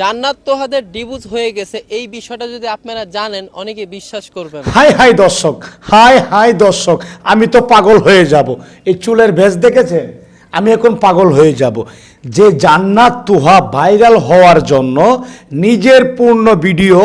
জান্নাত তোহাদের ডিভোর্স হয়ে গেছে, এই বিষয়টা যদি আপনারা জানেন, অনেকে বিশ্বাস করবেন। হাই হাই দর্শক, হাই হাই দর্শক, আমি তো পাগল হয়ে যাব। এই চুলের ভেজ দেখেছে আমি এখন পাগল হয়ে যাব। যে জান্নাত তুহা ভাইরাল হওয়ার জন্য নিজের পূর্ণ ভিডিও,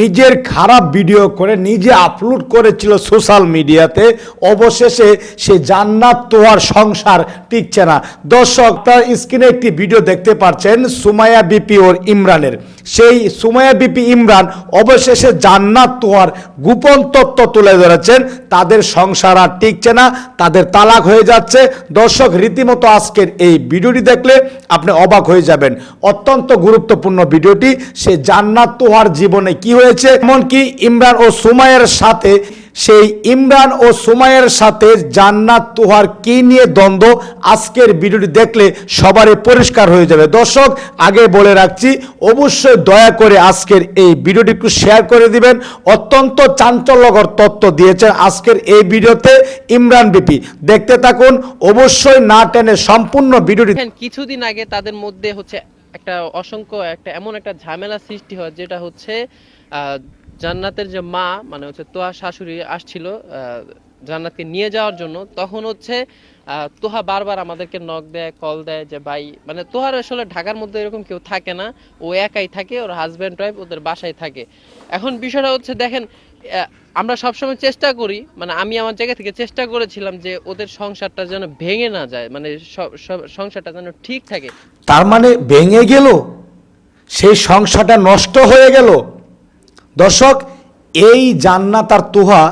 নিজের খারাপ ভিডিও করে নিজে আপলোড করেছিল সোশ্যাল মিডিয়াতে, অবশেষে সে জান্নাত তোহার সংসার টিকছে না। দর্শক, তার স্ক্রিনে একটি ভিডিও দেখতে পাচ্ছেন সুমায়া বিপি ওর ইমরানের। সেই সুমায়া বিপি ইমরান অবশেষে জান্নাত তোহার গোপন তত্ত্ব তুলে ধরেছেন, তাদের সংসার আর টিকছে না, তাদের তালাক হয়ে যাচ্ছে। দর্শক, রীতিমতো আজকের এই ভিডিওটি দেখলে আপনি অবাক হয়ে যাবেন। অত্যন্ত গুরুত্বপূর্ণ ভিডিওটি। সে জান্নাত তোহার জীবনে কি হয়েছে? এমনকি ইমরান ও সুমায়ের সাথে সেই ইমরান ও সুমাইয়ের সাথে জান্নাত তুহার কি নিয়ে দ্বন্দ্ব? আজকের ভিডিওটি দেখলে সবারই পরিষ্কার হয়ে যাবে। দর্শক, আগে বলে রাখছি, অবশ্যই দয়া করে আজকের এই ভিডিওটি একটু শেয়ার করে দিবেন। অত্যন্ত চাঞ্চল্যকর তত্ত্ব দিয়েছেন আজকের এই ভিডিওতে ইমরান বিপি। দেখতে থাকুন, অবশ্যই না টেনে সম্পূর্ণ ভিডিওটি কিছুদিন আগে তাদের মধ্যে হচ্ছে একটা অসংখ্য, একটা এমন একটা ঝামেলা সৃষ্টি হয়, যেটা হচ্ছে জান্নাতের যে মা মানে হচ্ছে তোহা শাশুড়ি আসছিল জান্নাতকে নিয়ে যাওয়ার জন্য, তখন হচ্ছে তোহা বারবার আমাদেরকে নক দেয় কল দেয় যে, ভাই মানে তোহার আসলে ঢাকার মধ্যে এরকম কেউ থাকে না, ও একাই থাকে, ওর হাজব্যান্ড ওয়াইফ ওদের বাসায় থাকে। এখন বিষয়টা হচ্ছে, দেখেন আমরা সবসময় চেষ্টা করি মানে আমি আমার জায়গা থেকে চেষ্টা করেছিলাম যে, ওদের সংসারটা যেন ভেঙে না যায় মানে সংসারটা যেন ঠিক থাকে। তার মানে ভেঙে গেল? সেই সংসারটা নষ্ট হয়ে গেল? দর্শক, এই জান্নাত আর তুহা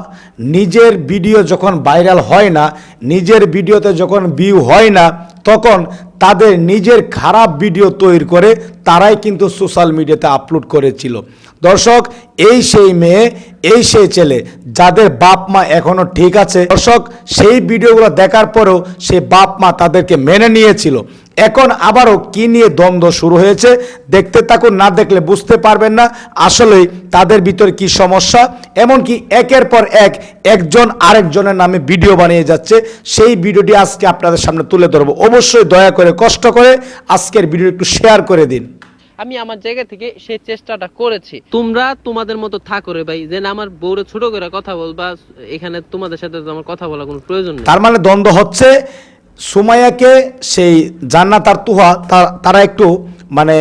নিজের ভিডিও যখন ভাইরাল হয় না, নিজের ভিডিওতে যখন ভিউ হয় না, তখন তাদের নিজের খারাপ ভিডিও তৈরি করে তারাই কিন্তু সোশ্যাল মিডিয়াতে আপলোড করেছিল। দর্শক, এই সেই মেয়ে, এই সেই ছেলে, যাদের বাপ মা এখনও ঠিক আছে। দর্শক, সেই ভিডিওগুলো দেখার পরেও সেই বাপ মা তাদেরকে মেনে নিয়েছিল। এখন আবারও কি নিয়ে দ্বন্দ্ব শুরু হয়েছে, দেখতে থাকুন, না দেখলে বুঝতে পারবেন না। আসলেই তাদের ভিতরে কি সমস্যা? এমনকি একের পর এক একজন আরেকজনের নামে ভিডিও বানিয়ে যাচ্ছে। সেই ভিডিওটি আজকে আপনাদের সামনে তুলে ধরবো। অবশ্যই দয়া করে কষ্ট করে আজকের ভিডিও একটু শেয়ার করে দিন। আমি আমার জায়গা থেকে সেই চেষ্টাটা করেছি। তোমরা তোমাদের মতো থাকো রে ভাই যে না আমার বউরে ছোট করে কথা বলবা এখানে তোমাদের সাথে আমার কথা বলার কোনো প্রয়োজন নেই। তার মানে দ্বন্দ্ব হচ্ছে সুমাইয়াকে সেই জান্নাত আর তুহা তারা একটু মানে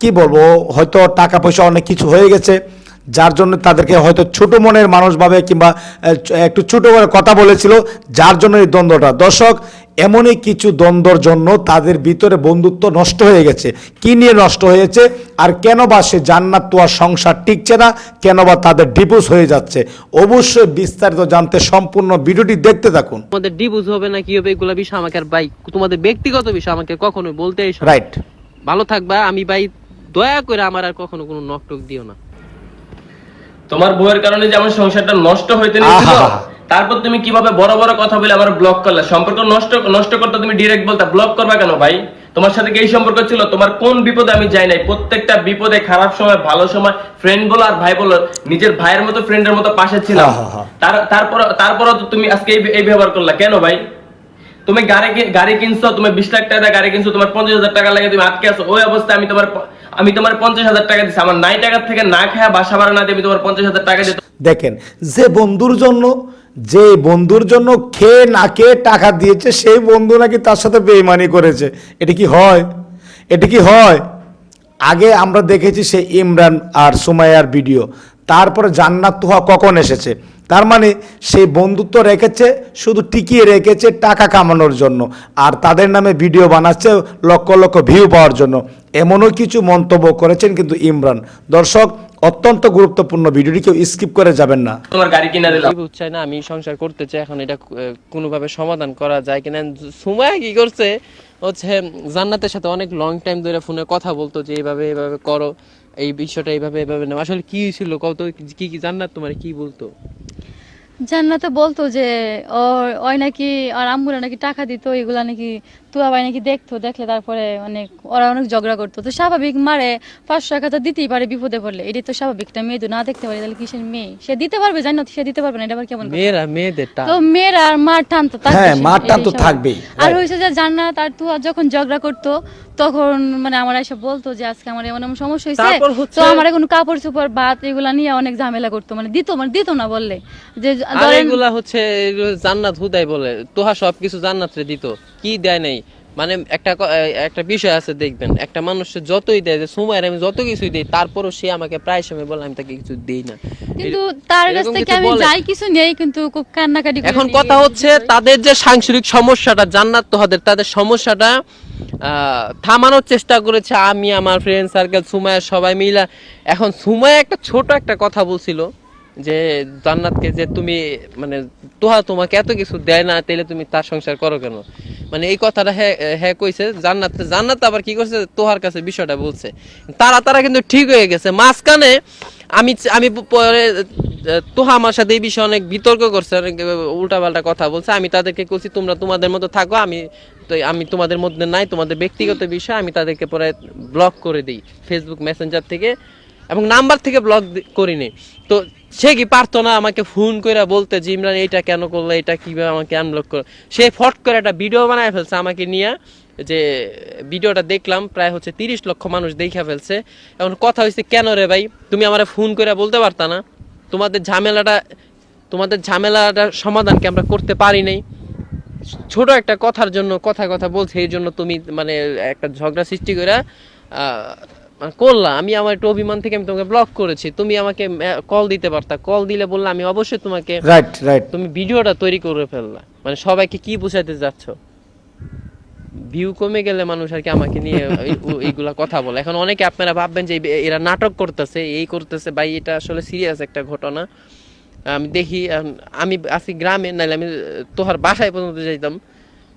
কি বলব, হয়তো টাকা পয়সা অনেক কিছু হয়ে গেছে, যার জন্য তাদেরকে হয়তো ছোট মনের মানুষ ভাবে কিংবা একটু ছোট করে কথা বলেছিল, যার জন্য এই দ্বন্দ্বটা। দর্শক এমনই কিছু দ্বন্দ্বর জন্য তাদের ভিতরে বন্ধুত্ব নষ্ট হয়ে গেছে। কি নিয়ে নষ্ট হয়েছে? আর কেন বা সে জান্নাত তোয়ার সংসার টিকছে না? কেন বা তাদের ডিভোর্স হয়ে যাচ্ছে? অবশ্যই বিস্তারিত জানতে সম্পূর্ণ ভিডিওটি দেখতে থাকুন। তোমাদের ডিভোর্স হবে না কি হবে? এগুলো বিষয় আমাকে আর ভাই তোমাদের ব্যক্তিগত বিষয় আমাকে কখনোই বলতে এসো রাইট ভালো থাকবা আমি ভাই দয়া করে আমার আর কখনো কোনো নকটক দিও না। তোমার বউয়ের কারণে যে আমার সংসারটা নষ্ট হইতে নিয়েছিল তারপর তুমি কীভাবে বড় বড় কথা বলে আমার ব্লক করলে? সম্পর্ক নষ্ট নষ্ট করতে তুমি ডিরেক্ট বলতা ব্লক করবা কেন ভাই? তোমার সাথে কি এই সম্পর্ক ছিল? তোমার কোন বিপদে আমি যাই নাই? প্রত্যেকটা বিপদে খারাপ সময় ভালো সময় ফ্রেন্ড বলো আর ভাই বলো নিজের ভাইয়ের মতো ফ্রেন্ডের মতো পাশে ছিলাম। তারপর তারপরও তো তুমি আজকে এই ব্যবহার করলা। কেন ভাই? তুমি গাড়ি গাড়ি কিনছো তুমি বিশ লাখ টাকা গাড়ি কিনছো তোমার পঞ্চাশ হাজার টাকা লাগে তুমি আটকে আছো। ওই অবস্থায় আমি তোমার আমি তোমার পঞ্চাশ হাজার টাকা দিচ্ছি আমার নাই টাকার থেকে না খায়া বাসা ভাড়া না দিয়ে আমি তোমার পঞ্চাশ হাজার টাকা দিতে দেখেন, যে বন্ধুর জন্য, যে বন্ধুর জন্য খেয়ে না খেয়ে টাকা দিয়েছে, সেই বন্ধু নাকি তার সাথে বেইমানি করেছে। এটা কি হয়? এটা কি হয়? আগে আমরা দেখেছি সে ইমরান আর সুমাইয়ার ভিডিও। তারপরে জান্নাত তুহা কখন এসেছে? তার মানে সেই বন্ধুত্ব রেখেছে শুধু টিকিয়ে রেখেছে টাকা কামানোর জন্য। আর তাদের নামে ভিডিও বানাচ্ছে লক্ষ লক্ষ ভিউ পাওয়ার জন্য। এমনও কিছু মন্তব্য করেছেন কিন্তু ইমরান। দর্শক অত্যন্ত গুরুত্বপূর্ণ ভিডিওটি কেউ স্কিপ করে যাবেন না। তোমার গাড়ি কিনা দিলাম। চাই না আমি সংসার করতে চাই এখন এটা কোনোভাবে সমাধান করা যায় কিনা। সময় কি করছে? হচ্ছে জান্নাতের সাথে অনেক লং টাইম ধরে ফোনে কথা বলতো যে এইভাবে এইভাবে করো এই বিষয়টা এইভাবে এইভাবে নাও। আসলে কি ছিল? কত কি কি জান্নাত তোমার কি বলতো? জান্নাতে বলতো যে ওর ওই নাকি আর আম্মুরা নাকি টাকা দিত এগুলা নাকি তুয়া ভাই নাকি দেখতো দেখলে তারপরে অনেক ওরা অনেক ঝগড়া করতো। তো স্বাভাবিক মারে পাঁচশো টাকা তো দিতেই পারে বিপদে পড়লে। এটাই তো স্বাভাবিক একটা মেয়ে তো না দেখতে পারে তাহলে কিসের মেয়ে? সে দিতে পারবে জানো সে দিতে পারবে না এটা আবার কেমন? মেয়েরা মেয়েদের তো মেয়েরা আর মার টান তো থাকবে হ্যাঁ, মার টান তো থাকবেই, আর right. হয়েছে যে জান্নাত আর তুয়া যখন ঝগড়া করতো তখন মানে আমার এসে বলতো যে আজকে আমার এমন এমন সমস্যা হয়েছে তো আমার কোনো কাপড় চোপড় ভাত এগুলা নিয়ে অনেক ঝামেলা করতো। মানে দিত মানে দিত না বললে। যে আর এগুলা হচ্ছে জান্নাত হুদাই বলে। তোহা সবকিছু জান্নাত রে দিত কি দেয় নাই? মানে একটা একটা বিষয় আছে দেখবেন একটা মানুষ যতই দেয় যে সময় আমি যত কিছুই দিই তারপরও সে আমাকে প্রায় সময় বলে আমি তাকে কিছু দিই না। কিন্তু তার কাছ থেকে আমি যাই কিছু নেই কিন্তু খুব কান্নাকাটি এখন কথা হচ্ছে তাদের যে সাংসারিক সমস্যাটা জান্নাত তোহাদের তাদের সমস্যাটা আহ, থামানোর চেষ্টা করেছে আমি আমার ফ্রেন্ড সার্কেল সুমায়া সবাই মিলা। এখন সুমায়া একটা ছোট একটা কথা বলছিল যে জান্নাতকে যে তুমি মানে তোহা তোমাকে এত কিছু দেয় না, তাইলে তুমি তার সংসার করো কেন? মানে এই কথাটা হ্যাঁ হ্যাঁ কইছে, জান্নাত জান্নাত আবার কি করছে? তোহার কাছে বিষয়টা বলছে। তারা তারা কিন্তু ঠিক হয়ে গেছে। মাঝখানে আমি আমি পরে তোহা আমার সাথে এই বিষয়ে অনেক বিতর্ক করছে, অনেক উল্টাপাল্টা কথা বলছে। আমি তাদেরকে বলছি তোমরা তোমাদের মতো থাকো, আমি আমি তোমাদের মধ্যে নাই, তোমাদের ব্যক্তিগত বিষয়, আমি তাদেরকে পরে ব্লক করে দিই ফেসবুক মেসেঞ্জার থেকে এবং নাম্বার থেকে ব্লক করিনি। তো সে কি পারতো না আমাকে ফোন করে বলতে যে, ইমরান, এইটা কেন করল? এটা কীভাবে আমাকে আনব্লক করল সে ফট করে একটা ভিডিও বানায় ফেলছে আমাকে নিয়ে। যে ভিডিওটা দেখলাম, প্রায় হচ্ছে তিরিশ লক্ষ মানুষ দেখে ফেলছে। এখন কথা হয়েছে কেন রে ভাই? তুমি আমার ফোন করে বলতে পারতা না? তোমাদের ঝামেলাটা, তোমাদের ঝামেলাটার সমাধান কি আমরা করতে পারি নাই। ছোট একটা কথার জন্য, কথা কথা বলছে, এই জন্য তুমি মানে একটা ঝগড়া সৃষ্টি করে করলা আমি আমার একটু অভিমান থেকে আমি তোমাকে ব্লক করেছি। তুমি আমাকে কল দিতে পারতা। কল দিলে বললে আমি অবশ্যই তোমাকে রাইট রাইট তুমি ভিডিওটা তৈরি করে ফেললা। মানে সবাইকে কি বোঝাতে যাচ্ছ ভিউ কমে গেলে মানুষ আর কি আমাকে নিয়ে এইগুলা কথা বলে। এখন অনেকে আপনারা ভাববেন যে এরা নাটক করতেছে এই করতেছে। ভাই এটা আসলে সিরিয়াস একটা ঘটনা। আমি দেখি আমি আছি গ্রামে নাহলে আমি তোহার বাসায় পর্যন্ত যাইতাম।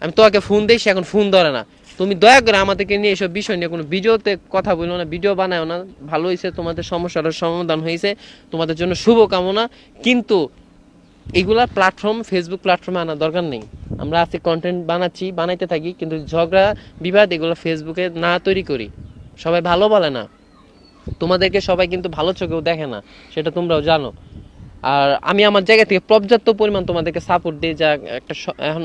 আমি তোমাকে ফোন দিই সে এখন ফোন ধরে না। তুমি দয়া করে আমাদেরকে নিয়ে এসব বিষয় নিয়ে কোনো ভিডিওতে কথা বলো না, ভিডিও বানায় না। ভালো হয়েছে তোমাদের সমস্যাটার সমাধান হয়েছে তোমাদের জন্য শুভকামনা। কিন্তু এগুলা প্ল্যাটফর্ম ফেসবুক প্ল্যাটফর্মে আনার দরকার নেই। আমরা আজকে কন্টেন্ট বানাচ্ছি, বানাইতে থাকি, কিন্তু ঝগড়া, বিবাদ এগুলো ফেসবুকে না তৈরি করি। সবাই ভালো বলে না। তোমাদেরকে সবাই কিন্তু ভালো চোখেও দেখে না, সেটা তোমরাও জানো। আর আমি আমার জায়গা থেকে পর্যাপ্ত পরিমাণ তোমাদেরকে সাপোর্ট দিই যা একটা এখন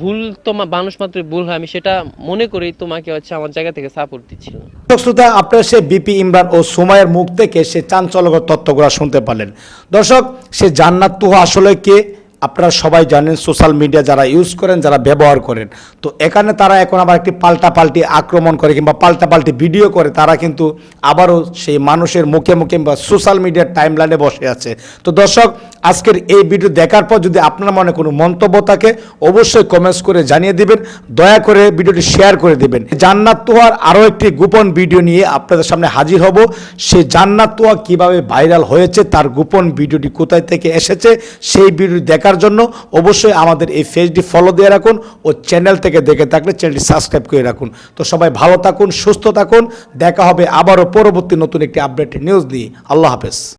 ভুল তোমার মানুষ মাত্র ভুল হয়, আমি সেটা মনে করি তোমাকে হচ্ছে আমার জায়গা থেকে সাপোর্ট দিচ্ছিলাম দর্শক শ্রোতা, আপনারা সে বিপি ইমরান ও সুমাইয়ের মুখ থেকে সে চাঞ্চল্যকর তথ্যগুলো শুনতে পারলেন। দর্শক, সে জান্নাত তুহা আসলে কে? আপনারা সবাই জানেন সোশ্যাল মিডিয়া যারা ইউজ করেন, যারা ব্যবহার করেন। তো এখানে তারা এখন আবার একটি পাল্টা পাল্টি আক্রমণ করে কিংবা পাল্টা পাল্টি ভিডিও করে, তারা কিন্তু আবারও সেই মানুষের মুখে মুখে বা সোশ্যাল মিডিয়ার টাইমলাইনে বসে আছে। তো দর্শক আজকের এই ভিডিও দেখার পর যদি আপনার মনে কোনো মন্তব্য থাকে, অবশ্যই কমেন্টস করে জানিয়ে দিবেন, দয়া করে ভিডিওটি শেয়ার করে দিবেন। জান্নাত তোহার আরও একটি গোপন ভিডিও নিয়ে আপনাদের সামনে হাজির হব। সে জান্নাত তোহা কীভাবে ভাইরাল হয়েছে, তার গোপন ভিডিওটি কোথায় থেকে এসেছে, সেই ভিডিও দেখার জন্য অবশ্যই আমাদের এই পেজটি ফলো দিয়ে রাখুন ও চ্যানেল থেকে দেখে থাকলে চ্যানেলটি সাবস্ক্রাইব করে রাখুন। তো সবাই ভালো থাকুন, সুস্থ থাকুন, দেখা হবে আবারও পরবর্তী নতুন একটি আপডেট নিউজ নিয়ে। আল্লাহ হাফেজ।